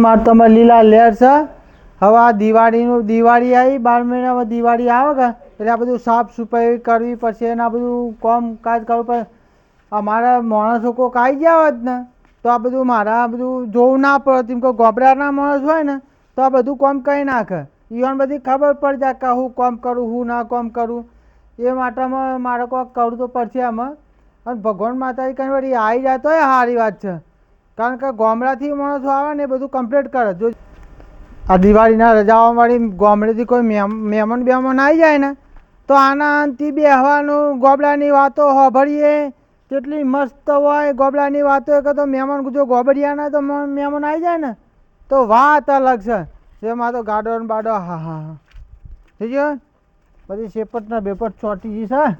મારે તમે લીલા લેર છે. હવે આ દિવાળીનું દિવાળી આવી, બાર મહિનામાં દિવાળી આવે કે? એટલે આ બધું સાફ સફાઈ કરવી પડશે અને આ બધું કોમ કાજ કરવું પડે. અમારા માણસો કોઈક આવી ગયા હોત ને, તો આ બધું મારા બધું જોવું ના પડે. એમ કે ગોબરાના માણસ હોય ને, તો આ બધું કોમ કરી નાખે. ઈવન બધી ખબર પડી જાય કે હું કોમ કરું, હું ના કોમ કરું. એ માટેમાં મારે કોઈક કરવું તો પડશે આમાં. અને ભગવાન માતાજી કંઈ વળી આવી જાય તોય સારી વાત છે. કારણ કે ગામડાથી માણસો આવે ને એ બધું કમ્પ્લીટ કરે. જો આ દિવાળીના રજાઓવાળી ગામડેથી કોઈ મહેમ- મહેમાન બેમાન આવી જાય ને, તો આનાથી બેહવાનું ગોબડાની વાતો હોભળીએ. કેટલી મસ્ત હોય ગોબડાની વાતો. કે તો મહેમાન જો ગોબડિયાના તો મહેમાન આવી જાય ને, તો વાત અલગ છે. જેમાં તો ગાડો બાડો, હા હા હા. થઈ ગયો પછી શેપટના બેપટ ચોટી છે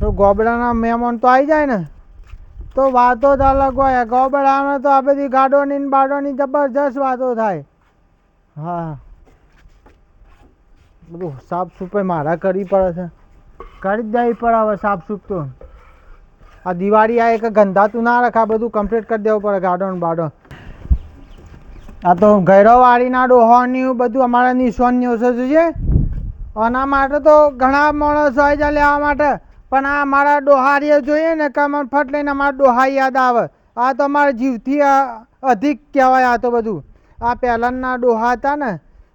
તો ગોબડાના મહેમાન તો આવી જાય ને તો વાતો જ અલગ હોય. ગોબડામાં તો આ બધી ગાડોની બાડોની જબરજસ્ત વાતો થાય. હા. બધું સાફ સફાઈ મારા કરવી પડે છે. કરી જ દેવી પડે હવે સાફ સૂફ તો. આ દિવાળી આ એક ગંધાતું ના રખા બધું કમ્પ્લીટ કરી દેવું પડે ગાડો ને બાડો આ તો ગૈરવવાળીના ડોહોની બધું અમારા નિશાનીઓ છે. જોઈએ આના માટે તો ઘણા માણસો આવી જાય લેવા માટે. પણ આ મારા ડોહારીએ જોઈએ ને કે મને ફટ લઈને અમારા ડોહા યાદ આવે. આ તો મારા જીવથી અધિક કહેવાય આ તો બધું. આ પહેલાંના ડોહા હતા ને,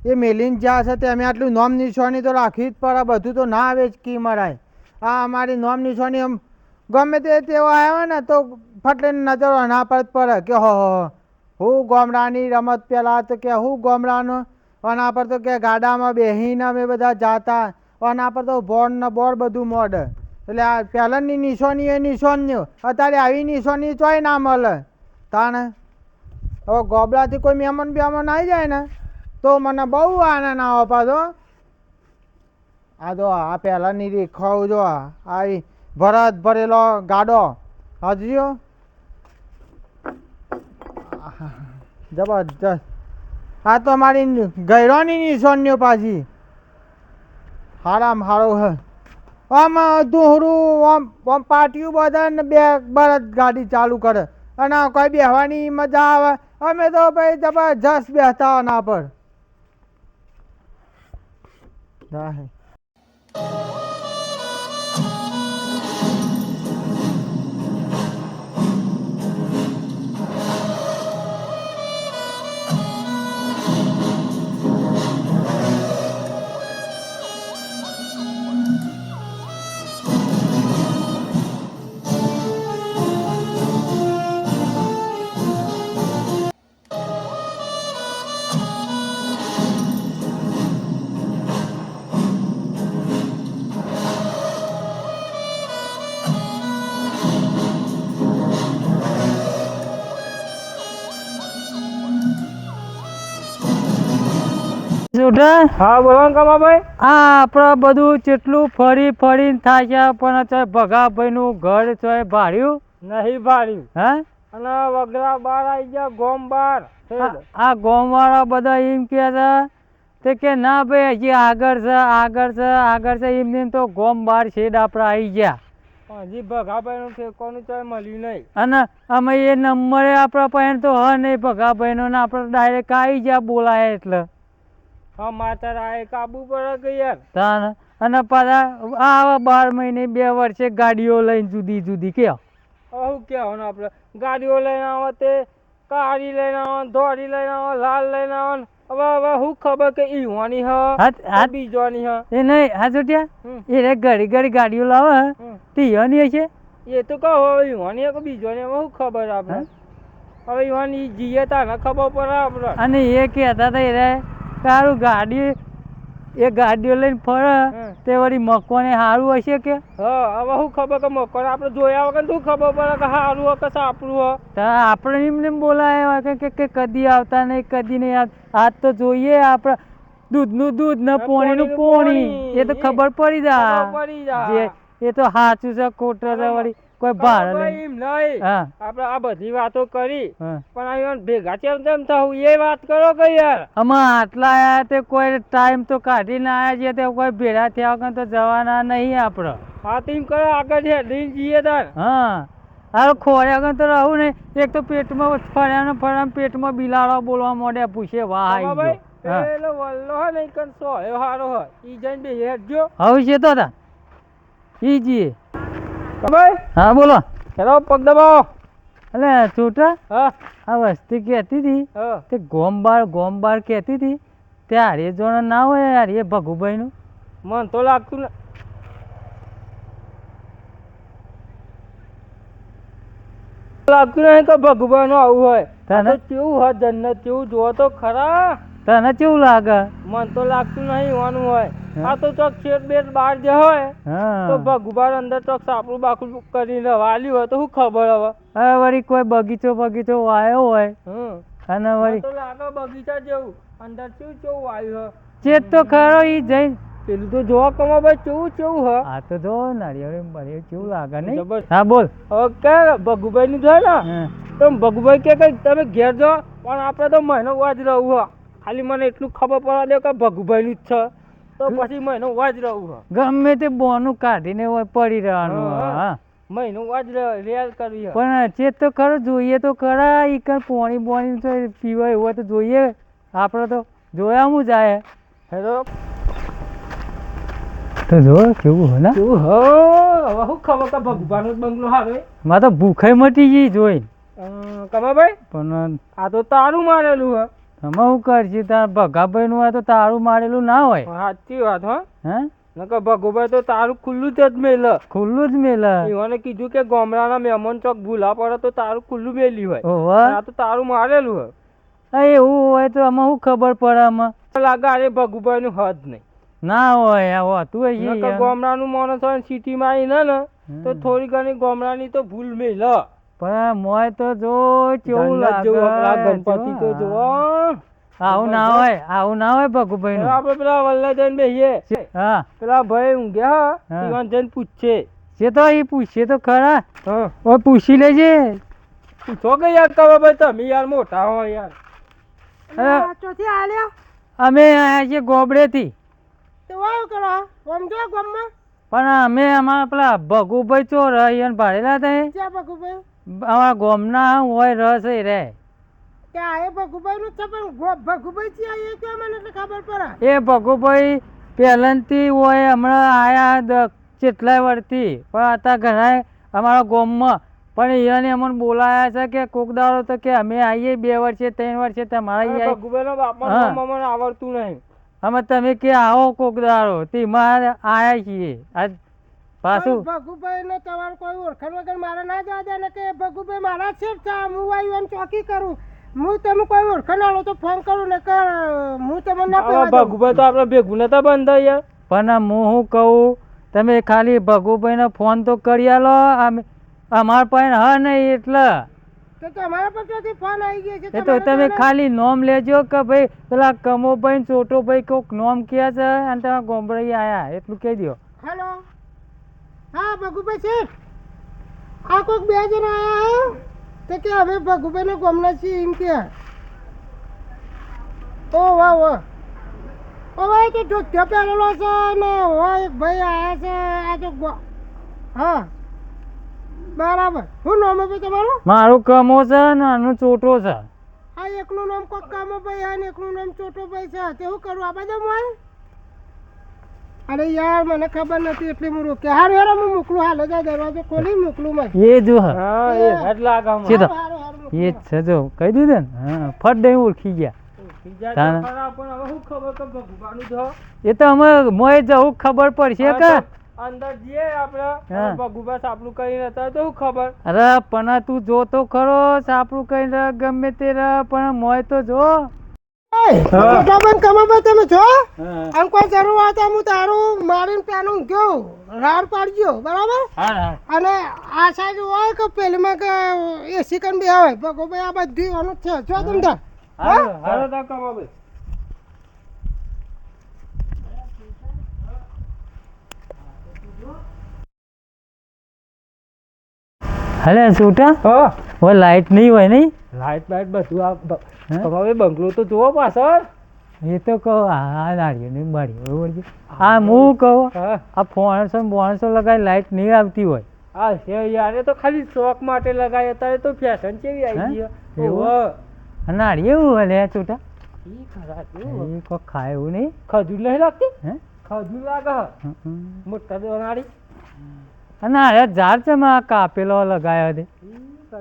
એ મેલીન જ્યાં છે તે અમે આટલું નોમ નિશાની તો રાખવી જ પડે બધું તો ના આવે જ કી મરાય. આ અમારી નોમ નિશાની આમ ગમે તે તેઓ આવ્યો ને તો ફટ લઈને નજર એના પર જ પડે કે હો હો હો. ગોમડાની રમત પહેલાં તો કે હું ગોમડાનો અના પર તો કે ગાડામાં બેહીને અમે બધા જાતા અના પર તો બોર્ડ ને બોર્ડ બધું મોડ. એટલે આ પહેલાંની નિશાની એ નિશાનીઓ. અત્યારે આવી નિશાની ચોય ના મળે. તાણે? હવે ગોબડાથી કોઈ મહેમાન બેમાન આવી જાય ને, તો મને બહુ આનંદ આવે પાછો. આ જો આ પહેલાંની રેખાઓ જો આ આ ભરત ભરેલો ગાડો. હજુ જબરજસ્ત. આ તો મારી ગૈરોની નિશાનીઓ પાછી. હારામ હારો હે. આમ દોહરું આમ આમ પાટિયું બધા ને બે બળદ ગાડી ચાલુ કરે. અને કોઈ બેહવાની મજા આવે. અમે તો ભાઈ જબરજસ્ત બેસતા આના પર. જોડા હા બોલો ને કમાભાઈ. આ આપણે બધું કેટલું ફરી ફરીને થાય છે પણ ચોય ભગાભાઈનું ઘર ચોય ભાડ્યું? નહીં ભાડ્યું. હે? અને વગરા બાર આવી ગયા ગોમ બાર. આ- ગોમ વાળા બધા એમ કે છે તે કે ના ભાઈ હજી આગળ છે આગળ છે આગળ છે. એમ ને તો ગોમ બાર છેડ આપણે આવી ગયા. હજી ભગાભાઈ નું ઠેકોનું તો મળ્યું નહીં. અને અમે એ નંબરે આપણા પાસે તો હ નહીં ભગાભાઈનો ને આપણે ડાયરેક્ટ આવી ગયા બોલાય એટલે. હા કાબુ પડે કે યાર અને પાછા આવા બાર મહિને બે વર્ષે ગાડીઓ લઈને જુદી જુદી કે? શું કહેવાનું આપણે. ગાડીઓ લઈને આવો તે કાળી લઈને આવો ધોળી લઈને આવો લાલ લઈને આવો. હવે હવે શું ખબર કે ઈવાની હ હા બીજોની હ. એ નહીં હા જોટ્યા એ રે ઘડી ઘડી ગાડીઓ લાવે. તે હશે? એ તો કહો હવે ઈવાની કે બીજવાની હવે શું ખબર આપણે. હવે ઈવાની જીએ તાને ખબર પડે આપણે. અને એ કહેતા હતા એ રે તારું ગાડી એ ગાડીઓ લઈને ફરે તે વળી મકોને સારું હશે કે? હા હવે શું ખબર કે મકોન આપણે જોયા વગર શું ખબર પડે કે સારું હોય કે સાપડું હોય તો આપણે એમને એમ બોલાય કે કે કદી આવતા નહીં કદી નહીં આવતા આજ તો જોઈએ આપણે દૂધનું દૂધ ને ને પોણીનું પોણી. એ તો ખબર પડી જાય. એ તો સાચું છે ખોટું છે વળી. કોઈ ભાર એમ નહીં. આપણે આ બધી વાતો કરી પણ આ ભેગા કેમ તેમ થવું એ વાત કરો કે યાર? આમાં આટલા આયા તે કોઈ ટાઈમ તો કાઢીને આયા છે તે કોઈ ભેળા થયા વગર તો જવાના નહીં આપણે હા ટીમ કરો આગળ છે લઈને જઈએ તાર. હા. હારો ખોર્યા વગર તો રહું નહીં. એક તો પેટમાં ફર્યા ને ફર્યા ને પેટમાં બિલાડો બોલવા મોડે પૂછે વાહ આવી. પેલો વલ્લો હે ને ઈ કણ સોળ્યો હારો હે. ઈ જઈને બે હેડજો. હવે છે તો તા. ઈ જીએ ભાઈ હા બોલો. હેલો પગ દબાવો. અલે છોટા હા. આ વસ્તી કહેતી હતી તે ગોમબાર ગોમબાર કહેતી હતી. તે હારે જોડે ના હોય યાર એ ભગુભાઈનું. મન તો લાગતું ને લાગતું નહીં કે ભગવાન આવું હોય. તને? કેવું હોય જન્નત કેવું જોવો તો ખરા. તને કેવું લાગે? મન તો લાગતું નહીં હોવાનું હોય. આ તો ચોક શેઠ બેટ બહાર જે હોય તો ભગુભાર અંદર ચોક સાપડું બાકડું કરીને વાલ્યું હોય તો શું ખબર હવે? હવે વળી કોઈ બગીચો બગીચો વાયો હોય અને વળી તો લાગે બગીચા જેવું. અંદર શું કેવું વાયુ ચેત તો ખરો ઈ જઈ પેલું તો જોવા કમા ભાઈ કેવું કેવું હ? આ તો જો નારિયેળ બરિયેળ કેવું લાગે નહીં? હા બોલ. ઓકે કે ભગુભાઈ નું જોય ને તો ભગુભાઈ કે કઈ તમે ઘેર જાઓ પણ આપણે તો મહિનો વાજ રહું હ. ખાલી મને એટલું ખબર પડવા દે કે ભગુભાઈનું જ છે. તો પછી મહિનો વાજ રહું હ ગમે તે બોનું કાઢીને પડી રહેવાનું હા, હા. મહિનો વાજ રેલ કરવી પણ ચેત તો ખરો જોઈએ તો ખરા ઈ કર પોણી બોણી તો પીવાય એવું હોય તો જોઈએ. આપણે તો જોયા હું જાય. હેલો. તો જો કેવું હોય ને? કેવું? હો હવે શું ખબર કે ભગવાનનું બંગલો હારે માં તો ભૂખે મટી ગઈ જોઈ. કમાભાઈ? પણ આ તો તારું મારેલું હ. તમે શું કરશી? તાર ભગાભાઈ નું હોય તો તારું મારેલું ના હોય. સાચી વાત હો. હે? નકર ભગુભાઈ તો તારું ખુલ્લું જ મેલ. ખુલ્લું જ મેલ. એવાને કીધું કે ગામડાના મહેમાન ચોક ભૂલા પડે તો તારું ખુલ્લું મેલી હોય. ઓહો. આ તો તારું મારેલું હોય. આ એવું હોય તો આમાં શું ખબર પડે આમાં? લાગે અરે ભગુભાઈ નું હદ નહીં. ના હોય આ હોતું હોય ગામડાનું માણસ હોય સિટીમાં આવીને ને તો થોડી ઘણી ગામડાની તો ભૂલ મેલ. પણ મોય તો જો કેવું લાગે ગણપતિ તો જો. આવું ના હોય આવું ના હોય ભગુભાઈ નું આપડે પેલા વલ્લા જઈને બેસીએ હા. પેલા ભાઈ ઊંઘ્યા હા. ઈવાન જઈને પૂછશે છે તો એ પૂછશે તો ખરા. હા. ઓય પૂછી લેજે. પૂછો કે યાર કવા ભાઈ તમે યાર મોટા હો યાર. ચોથી આલ્યા અમે આયા તો વાવ કરો. સમજો ગામમાં? પણ અમે અમારા પેલા ભગુભાઈ ચોર ભાડેલા હતા ભગુભાઈ? અમારા ગોમના હોય રસ એ રે. એ ભગુભાઈ નું છે પણ ભગુભાઈ છે એ કેમ મને ખબર પડે? એ ભગુભાઈ પહેલાંથી હોય હમણાં આયા કેટલાય વર્ષથી પણ હતા ઘણા અમારા ગામમાં. પણ એને અમને બોલાયા છે કે કોક દાડો તો કે અમે આવીએ બે વર્ષે ત્રણ વર્ષે તમારા આવડતું નહીં. અમે તમે કે આવો કોક દાડો. તેમાં આયા છીએ. આજ પાછું? ભગુભાઈ ને તમારે કોઈ ઓળખાણ વગર મારે ના જવા દે ને કે ભગુભાઈ મારા જ છે હું આવ્યું એમ ચોકી કરું. હું તમે કોઈ ઓળખાણ આવો તો ફોન કરું ને કે હું તમને ના આવા ભગુભાઈ તો આપણે ભેગું નતા બંધ યાર. પણ હું શું કહું? તમે ખાલી ભગુભાઈને ફોન તો કરી આલો અમારા અમાર પાસે હ નહીં એટલે. તો તમારા પર ક્યાંથી ફોન આવી ગયો છે એ તો તમે ખાલી નોમ લેજો કે ભાઈ પેલા કમોભાઈ ને ચોટોભાઈ કોક નોમ કહે છે અને તમે ગોમડઈ આયા એટલું કહી દો હેલો. હા ભગુભાઈ છે આ કોઈક બે જણ આયા હે? તો કે હવે ભગુભાઈ ને ગમના છીએ એમ કે. ઓ વાહ વાહ. ઓ ભાઈ તો ધોતિયો પહેરેલો છે ને હોય એક ભાઈ આયા છે. આ તો હા. બરાબર. શું નામ છે તમારું? મારું કમો છે ને આનું ચોટો છે. આ એકનું નામ કોક કામો ભાઈ અને એકનું નામ ચોટો ભાઈ છે. તે હું કરું? આ બધા મોય અરે યાર મને ખબર નથી એટલી હું રોક્યા હારું યાર હું મોકલું. હાલ જ દરવાજો ખોલી મોકલું મેં. એ જો હા. એ હેડ લાગે તો હારું, હારું, મોકલું. એ છે જો કહી દીધું ને? હા ફટ દે ઓળખી ગયા. તો તો એ તો અમે મોય જવું ખબર પડશે હા કે? તો અંદર જઈએ આપણે. હા. ભગુભા સાપડું કરીને હતા તો ખબર? અરે પણ તું જોતો ખરો સાપડું કઈ રહ ગમે તે પણ મોય તો જો. એય, મોટા બંધ તમે છો? આમ કોઈ જરૂર હોય તો હું તારું મારીને પેલું ગયો રાડ પાડજો બરાબર? હા હા. અને આ સાઈડ હોય કે પેલીમાં કે એસી કન બી આવે ભગોભાઈ આ બધી આનું છે. જો તમે હા? હારું, હાલો છૂટા હા? હવે લાઈટ નહીં હોય નહીં? લાઈટ બાઈટ બધું આ બ- હે? બંગલો તો જુઓ પાછળ. એ તો કહો આ નાળિયેરની નહીં બરોબર છે? હા હું કહું હા. આ ફોણસો ને બોણસો લગાવી લાઈટ નહીં આવતી હોય. આ છે યાર એ તો ખાલી શોખ માટે લગાય અત્યારે તો ફેશન કેવી હે? આવી ગઈ એવું? ઓહો. નાળી એવું હલે છોટા ઈ ખરા કેવું? એ કોઈ ખાય એવું નહીં? ખજૂર નહીં લાગતી? હે? ખજૂર લાગે મોટા હમ. મોટા દોનાળી અને આ ઝાડ છે માં કાપેલો લગાયો દે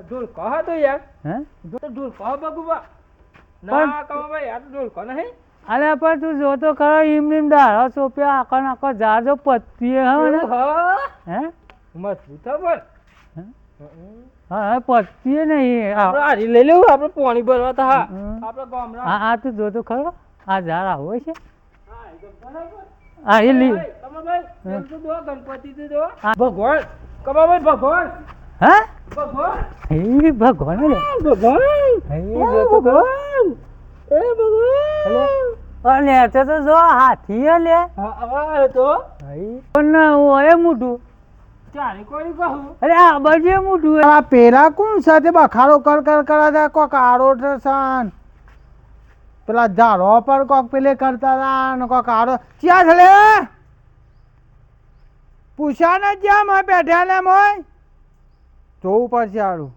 ઢોલ કહો તો યાર. હે? તો ઢોલ કહો બગુબા ના કહો ભાઈ આ તો ઢોલ કહો નહીં. અરે પણ તું જોતો ખરો ઈમ નીમ ડાળો સોપ્યો આખો નાખો ઝાડ જો પત્તી હે ને. હ? મસ્ત હ પણ. હે? પત્તી નહીં હારી લઈ લેવું આપણે પાણી ભરવા તો હા. આપણે ગામડા હા તું જોતો ખરો આ ઝાડ આવો છે. હા, એકદમ બરાબર. આ એ લી. તો તો. હા. ભગવાન કમાભાઈ ભગવાન. હા? ભગવાન. હે ભગવાન લે ભગવાન. એ એ ભગવાન. એ ભગવાન. અલે તો તો જો હાથી હે લે. હવે તો. પણ ઓય મોટું ચારે કોઈ કહું? અરે આ બાજુ મોટું હે. આ પેલા કોણ સાથે બખાડો કર કર કરા હતા કોક આરોટ ટ્રેસન પેલા ઝાડો પર કોક પેલે કરતા હતા ને કોક આડો. ચ્યાં છે પૂછા ને જ્યાં મેં બેઠા ને મોય જોવું પડશે આડું.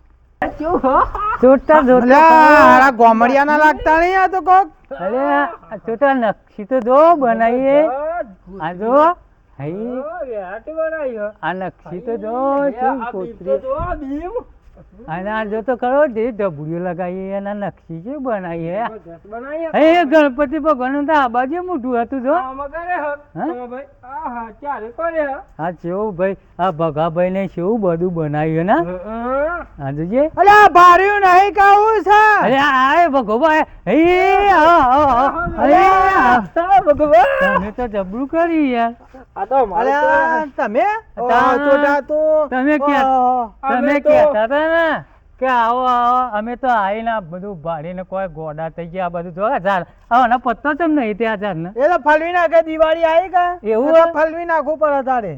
લાગતા નહીં આ તો કોક? અરે આ જોતા તો જો બનાવીએ. આ જો હઈ. બનાવી આ નક્ષી તો જો શું કોતરી. અને આ જો તો ખરો જે ડબુડીઓ લગાવીએ એના નકશી છે બનાવી હો. ગણપતિ ભગવાન તો આ બાજુ મોટું હતું જો. હો. હે? કમાભાઈ, આ હા, ચારે કરે હો. આ કેવું ભાઈ આ ભગાભાઈ ને કેવું બધું બનાવ્યું ના? હા જોજે અલ્યા ભાર્યું નહીં કહું છે. અરે આ એ હે ભગવાન તમે તો જબરું કરી યાર. આ તો અમારે અલ્યા તો- તમે? તા- તો તમે ક્યાં? તમે તો- હતા ને કે આવો આવો અમે તો આવીને આ બધું ભાડીને કોઈ ગોડા થઈ ગયા બધું જો ઝાડ આવાના પત્તો ચમ નહીં ત્યાં ઝાડ ને? એ તો ફલવી નાખે દિવાળી આવી કા? એવું? ફલવી નાખવું પડે તારે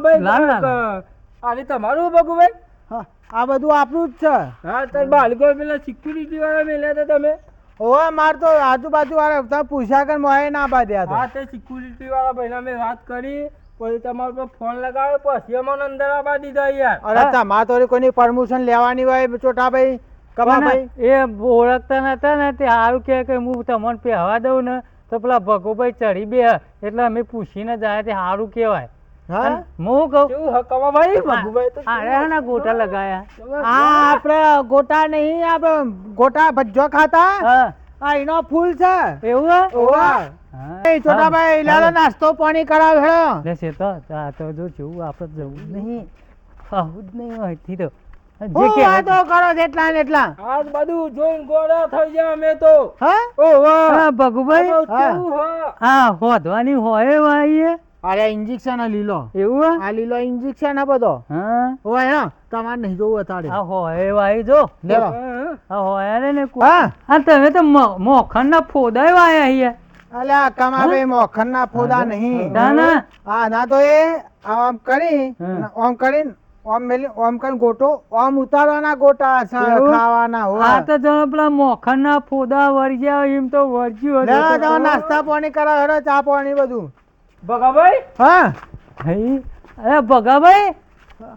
ભાઈ ક- આની તમારું ભગુભાઈ હા, આ બધું આપણું જ છે. હા તો બાળકો પેલા સિક્યુરિટી વાળા મેલ્યા હતા તમે? ઓવે માર તો આજુબાજુ વાળા પૂછ્યા કર મોએ ના બાંધ્યા તો હા તે સિક્યુરિટી વાળા ભાઈના મેં વાત કરી. પછી તમારા પર ફોન લગાવ્યો પછી અમને અંદર આવવા દીધા યાર અરે તમારે તો કોઈની પરમિશન લેવાની હોય ચોટાભાઈ કમાભાઈ પણ એ ઓળખતા નતા ને તે સારું કે કે હું તમને પહેવા દઉં ને તો પેલા ભગોભાઈ ચડી બે એટલે અમે પૂછીને જાય તે સારું કહેવાય. હા? હું કહું કેવું ભાઈ ભગુભાઈ તો અરે ના ગોટા લગાયા. આ આપણે ગોટા નહીં આપણે ગોટા ભજ્જો ખાતા? હા. આ એનો ફૂલ છે. એવું ઓવા. એ લાલો નાસ્તો પાણી કરાવ હેડો લે છે તો આ તો જો જેવું આપણે જવું નહીં. આવું જ નહીં હોયથી તો. જે હું કે વાતો કરો છો ને એટલા. આજ બધું જોઈને ગોળા થઈ ગયા અમે તો. હા? ઓ વાહ. ભગુભાઈ. હા. હા? હોય વાઈએ. અરે ઇન્જેક્શન લીલો. એવું આ લીલો ઇન્જેક્શન આ બધો. હા. હોય હા. તમારે નહીં જોવું અત્યારે આ હોય વાય જો. હા. હોય ને હા. હા તમે તો મોખણ ના ફોદાય વાયા અહીંયા. અલ્યા કમાભાઈ મોખન ના ફોદા નહીં. ના ના. હા ના તો એ આમ કરી ઓમ કરી આમ મેલી ઓમ કરીને ગોટો ઓમ ઉતારવાના ગોટા છે ખાવાના હોય આ તો જણ પેલા મોખણ ના ફોદા વર્જ્યા એમ તો વર્જ્યું હતું. તમે નાસ્તા પાણી કરાવ હેડો ચા પાણી બધું. ભગાભાઈ? હા? હઈ, અરે ભગાભાઈ?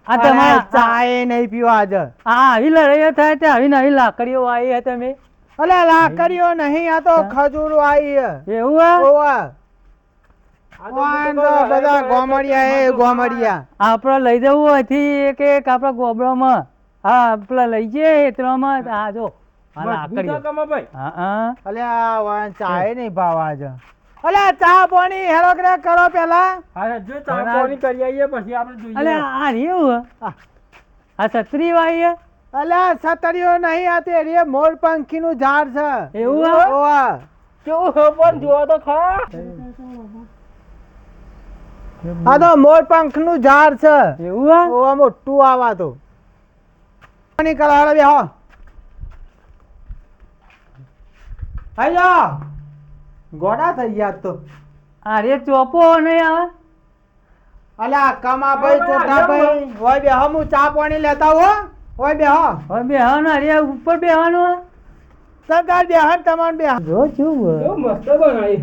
આ તમારા ચા એ નહીં પીવા આજે. આ આવી લડાઈઓ થાય તે આવી નવી લાકડીઓ આવી હે તમે. અલે લાકડીઓ નહીં આ તો ખજૂર આવી એવું હે? ઓવા. આ તો વાન બધું તો બધા ગોમડિયા એ ગોમડિયા. આપણે લઈ જવું એક એક આપણા ગોબડામાં હા લઈ જઈએ એટલામાં આ જો. ચા એ નહીં ભાવ આજે અલ્યા ચા પાણી કે કરો પેલા. હા જો ચા પાણી કરી આવીએ પછી આપણે જોઈએ. આ રેવું હે? અલ્યા સતરીઓ નહીં આ તે રે મોર પંખી નું ઝાડ છે. એવું ઓવા. કેવું હે પણ જોવો તો ખરા. આ તો મોર પંખનું ઝાડ છે. એવું? ઓવા મોટું આવા તો. પાણી કલાર બે હો આયો ગોડા થઈ ગયા તો. અરે ચોપો નહીં આવે? અલ્યા કમા ભાઈ ચોટા ભાઈ હોય બે હમું ચા પાણી લેતા હો. હોય બેહો. હવે બેહવાનું આ રે ઉપર બેહવાનું હે? સરકાર બેહન તમારે બેહ જો છું હે? કેવું મસ્ત બનાવી.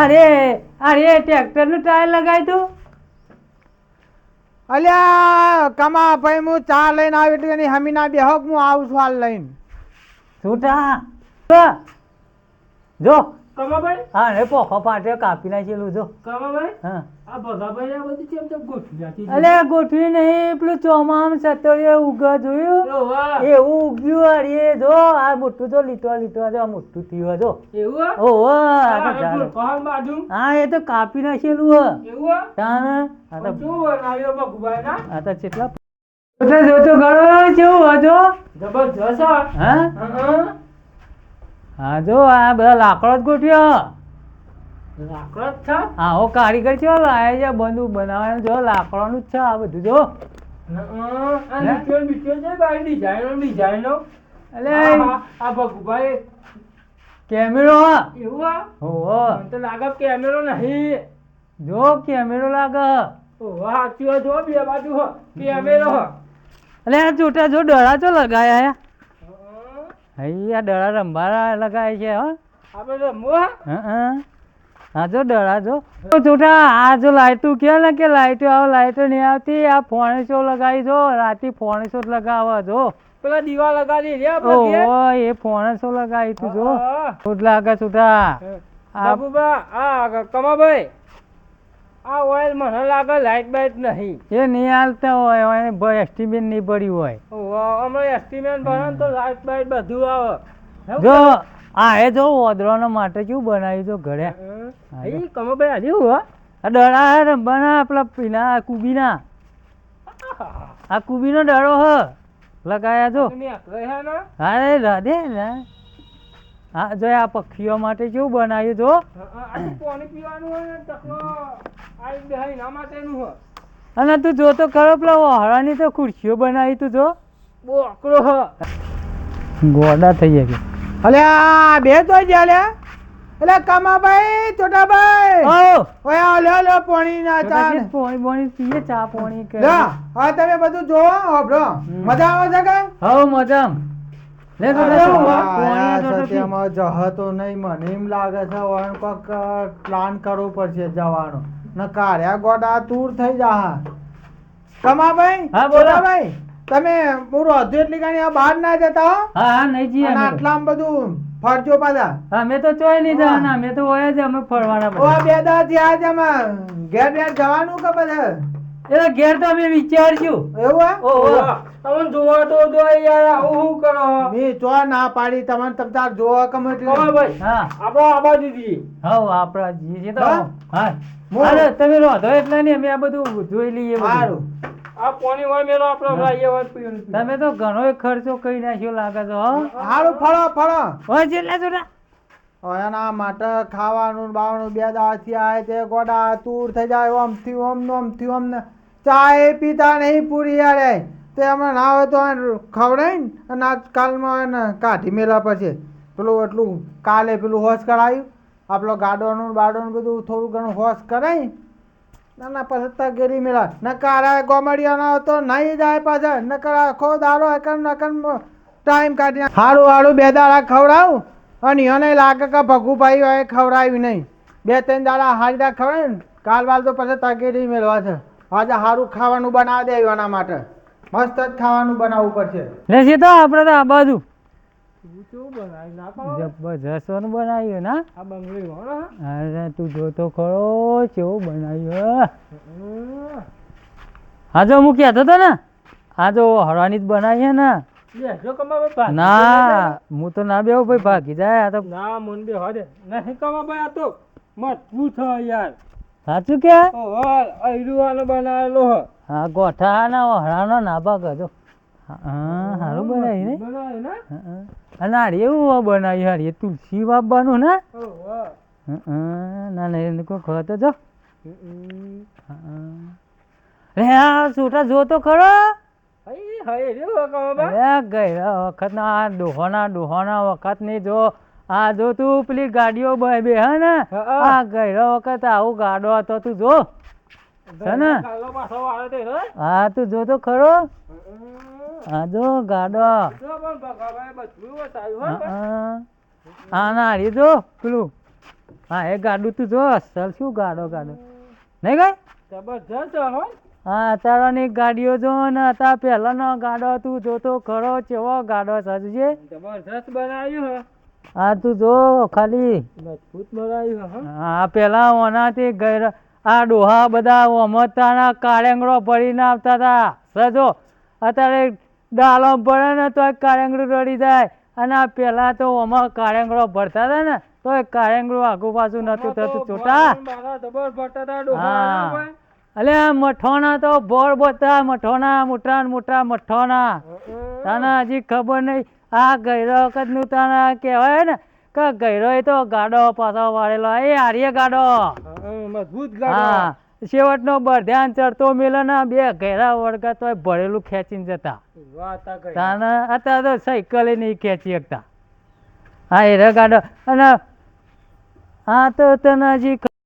અરે અરે ટ્રેક્ટરનું ટાયર લગાવી તું અલ્યા કમા ભાઈ હું ચા લઈને આવી એટલે એની હમીના બે બેહક હું આવું છું હાલ લઈને. છૂટા. જો. કમાભાઈ? હા ને પોખો પાટ્યો કાપી નાખેલું જો. કમાભાઈ? હા. આ ભગાભાઈ આ બધી કેમ કેમ ગોઠવી અલે ગોઠવી નહીં પેલું ચોમામ સતળીએ ઉગા જોયું. એવું ઉગ્યું અરે જો આ મોટું જો લીટવા લીટવા જો આ મોટું થયું જો. એવું ઓહો આ તો બાજુ? હા એ તો કાપી નાખેલું હ. એવું હા? તાને આ તો શું આવ્યો ભગુભાઈ ના આ તો કેટલા જોતો ગળો કેવું હતો જબરજસ્ત હા. હા. હં. હા જો આ બધા લાકડો જ ગોઠવ્યો. લાકડો જ છે? આવો કારીગર છે લાયા છે બંદૂક બનાવવાનું જો લાકડાનું જ છે આ બધું જો. હં. કેમેરો એવું હા તો લાગે કેમેરો નહીં. જો કેમેરો લાગે. જો બે બાજુ કેમેરો હો. એટલે આ જોટા જો ડરા તો લગાયા આ ડળા રંબારા લગાય છે હો. આપણે રમવું હા? હં હા. જો ડળા જો. જોટા આ જો લાઈટું કે ને કે લાઈટો આવે લાઈટો નહીં આવતી. આ ફોણેસો લગાવી જો રાતે ફોણેસો જ લગાવવા જો. પેલા દીવા લગાવી રે. ઓહો એ ફોણસો લગાવી તું જો. ખોટ લાગે છૂટા? આ કમાભાઈ. આ ઓઇલ મને લાગે લાઈટ બાઈટ નહીં. એ નહીં હાલતા હોય ભાઈ એસ્ટિમેટ નહીં પડ્યું હોય. અમે એસ્ટિમેટ ભરે તો લાઈટ બાઈટ બધું આવે. જો આ એ જો ઓદરાનો માટે કેવું બનાવ્યું જો ઘરે? એ કમો ભાઈ આજે હું? ડળા દડા રમવાના આપણા પીના કુબીના. આ કુબીનો ડળો હ લગાયા જો. અરે રાધે હા જો આ પક્ષીઓ માટે કેવું બનાવ્યું હં, હં, તો પાણી પીવાનું અને તું જોતો કરો પેલા વહાળાની તો ખુરશીઓ બનાવી તું જો. બહુ આકરો હ. ગોડા થઈ ગયા અલ્યા બે તો જ અલ્યા એટલે કમાભાઈ ચોટાભાઈ ઓ ઓય લ્યો લ્યો પાણી ના ચા ને. પાણી બોણી પીએ ચા પાણી કે હવે તમે બધું જોવો હોભળો મજા આવે છે કે હવ મજા. લે તો લે તો, તો તો જહતો નહીં મને એમ લાગે છે હવે કોક પ્લાન કરવો પડશે જવાનો. ન કાર્યા ગોડા તૂર થઈ જા કમાભાઈ હા, બોલો. ભાઈ તમે હું રોધ્યો એટલી ઘણી આ બહાર ના જતા હો. હા હા નહીં જી. આટલામાં બધું ફરજો પાછા. અમે તો ચોય નહીં જવાના અમે તો હોય જ અમે ફરવાના ઓ બે દા થયા છે અમે ઘેર ઘેર જવાનું કે બધા એટલે ઘેર તો અમે વિચારશું. એવું ઓહો. તમને જોવા તો જો યાર આવું શું કરો? મેં ચો ના પાડી તમને તમ તાર જોવા કમ એટલે હા ભાઈ હા. આપણો આબા જઈએ હા આપણા છીએ તો. હા? અરે તમે રોધો એટલે ને અમે આ બધું જોઈ લઈએ. સારું આ પાણી હોય મેલો આપણે હમણાં હોય પીવાનું પીવાનું. તમે તો ઘણો ખર્ચો કરી નાખ્યો લાગે તો હો. સારું ફળો ફળો. હોય જેટલા જોડા એના માટે ખાવાનું બાવાનું બે દાથી આવે તે ગોડા તૂર થઈ જાય ઓમથી ઓમ નોમથી ઓમ ને. ચાય પીતા નહીં પૂરી યારે તે હમણાં ના હોય તો એને ખવડાવી ને અને આજકાલમાં એને કાઢી મેલા પછી. પેલું એટલું કાલે પેલું હોશ કરાવ્યું આપણો ગાડોનું બાડોનું બધું થોડું ઘણું હોશ કરાવી ના ના પછી તગેરી મેલા. નકાર ગોમડિયાનો તો નહીં જાય પાછા. નકર આખો દારો એકન નકન ટાઈમ કાઢી હારું હારું બે દાડા ખવડાવું. અને એને લાગે કે ભગુભાઈ હોય ખવડાવ્યું નહીં. બે ત્રણ દાડા હારી દાડા ખવડાવ્યું કાલ બાલ તો પછી તગેરી મેળવા છે. આજે સારું ખાવાનું બનાવી દે એના માટે. મસ્ત જ ખાવાનું બનાવવું પડશે. લે છે તો આપણે તો આ બાજુ. ના પાડો? બનાવ્યું ના આ અરે તું જોતો ખરો કેવું બનાવ્યું. હા. જો હું કહેતો હતો ને. આ જો હળવાની જ બનાવીએ ને. ના હું તો ના બેવું ભાઈ ભાગી જાય આ તો. ના મન બે હદે નહીં કમાભાઈ આ તો મજબૂત છે યાર. સાચું કે ઓહો બનાવેલો હ હા ગોઠા ના હળાનો ના ભાગ હતો હા સારું બનાવી ને. અને આ એવું બનાવ્યું યાર તુલસી વાપવાનું ને ના ના એને કોઈ ખતો જો રે આ છોટા જોતો ખરો હઈ હઈ રે હો કમાભાઈ અરે ગયા વખત ના ડોહોના ડોહોના વખતની જો આ જો તું પેલી ગાડીઓ બે બે હે ને હા. આ ગયા વખત આવું ગાડો હતો તું જો. ને? વાળો તે રે હા તું જોતો ખરો. હા જો ગાડો. હા હો હં. ના હારી જો પેલું. હા એ ગાડું તું જો અસલ શું ગાડો ગાડો. નહીં ગઈ? જબરજસ્ત હો. હા અત્યારની ગાડીઓ જો ને અત્યારે પહેલાનો ગાડો તું જોતો ખરો કેવો ગાડો સજજે જબરજસ્ત બનાવ્યું હે. હા તું જો ખાલી. હે પેલા ઓનાથી ગયર આ ડોહા બધા ઓમતાના કાળેંગડો ભરીને આવતા હતા. સજો અત્યારે ડાલો ભરે ને તો કાળેંગડું રડી જાય. અને આ પેલા તો ઓમાં કાળેંગડો ભરતા હતા ને તો એ કાળેંગડું આગુ પાછું નતું થતું. ડોહા હા. અલે આ મઠોના તો બોર બોતા મઠોના મોટા ને મોટા મઠોના. તને હજી ખબર નહીં આ ગયરો વખતનું તને કહેવાય ને કે ગયરો એ તો ગાડો પાછો વાળેલો એ આર્ય ગાડો. મજબૂત ગાડો. શેવટ છેવટનો બરધ્યાન ચડતો મેલે ને બે ઘેરા વળગા તોય ભરેલું ખેંચીને જતા. તાને અત્યારે તો સાયકલ નહીં ખેંચી શકતા. હા એ ગાડો અને હા તો તને હજી